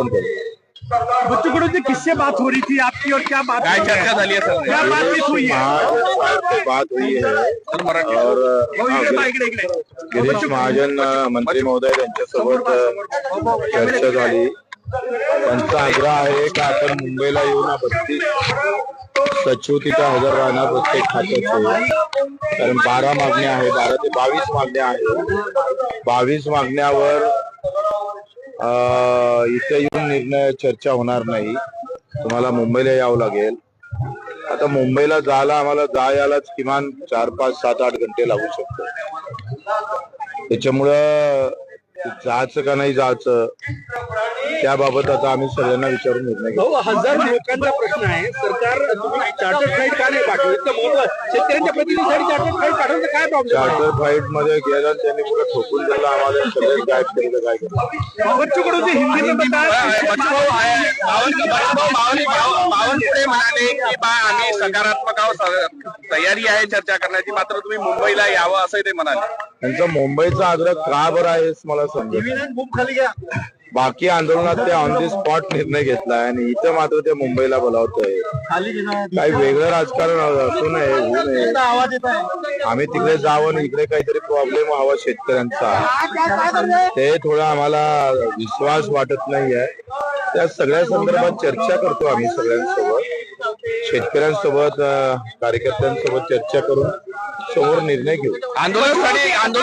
Phone करू बच्चू कडू जी किससे बात हो रही थी आपकी और क्या बात काय चर्चा झाली आहे सर? क्या बातचीत हुई है महाराज से बात हुई है। और हो, हाँ, पहा, गिरीश महाजन मंत्री महोदय चर्चा झाली. त्यांचा आग्रह आहे का आपण मुंबईला येऊन बत्तीस सचिव तिथे हजर राहणार प्रत्येक खात्याचे कारण बारा मागण्या आहे बारा ते बावीस मागण्या आहेत. बावीस मागण्यावर इथे येऊन निर्णय चर्चा होणार नाही. तुम्हाला मुंबईला यावं लागेल. आता मुंबईला जायला आम्हाला जायलाच किमान चार पाच सात आठ घंटे लागू शकतो त्याच्यामुळं जायचं का नाही जायचं? त्याबाबत आता आम्ही सगळ्यांना विचारून निर्णय घेऊ भाऊ हजार लोकांचा प्रश्न आहे. सरकार तुम्ही चार्टर फ्लाईट का नाही पाठवलं? इतकं महत्त्व शेतकऱ्यांच्या प्रतिनिधीसाठी चार्टर फ्लाईट पाठवण्याचा काय प्रॉब्लेम चार्टर फ्लाईटमध्ये गेलं त्यांनी पुढे ठोकून दिलं आम्हाला सगळे गायब केलं काय? केलं बच्चू कडू जी हिंदी बावनकुळे म्हणाले की बा आम्ही सकारात्मक आहोत तयारी आहे चर्चा करण्याची. मात्र तुम्ही मुंबईला यावं असंही ते म्हणाले. त्यांचा मुंबईचा आग्रह का बरं आहे मला समजत खूप खाली गया बाकी आंदोलनात ते ऑन दी स्पॉट निर्णय घेतलाय आणि इथं मात्र ते मुंबईला बोलावत आहे. खाली काही वेगळं राजकारण असू नये होऊ नये. आम्ही तिकडे जावं आणि इकडे काहीतरी प्रॉब्लेम व्हावा शेतकऱ्यांचा. ते थोडा आम्हाला विश्वास वाटत नाहीये. त्या सगळ्या संदर्भात चर्चा करतो आम्ही सगळ्यांसोबत. शेतकऱ्यांसोबत कार्यकर्त्यांसोबत चर्चा करून समोर निर्णय घेऊ. आंदोलन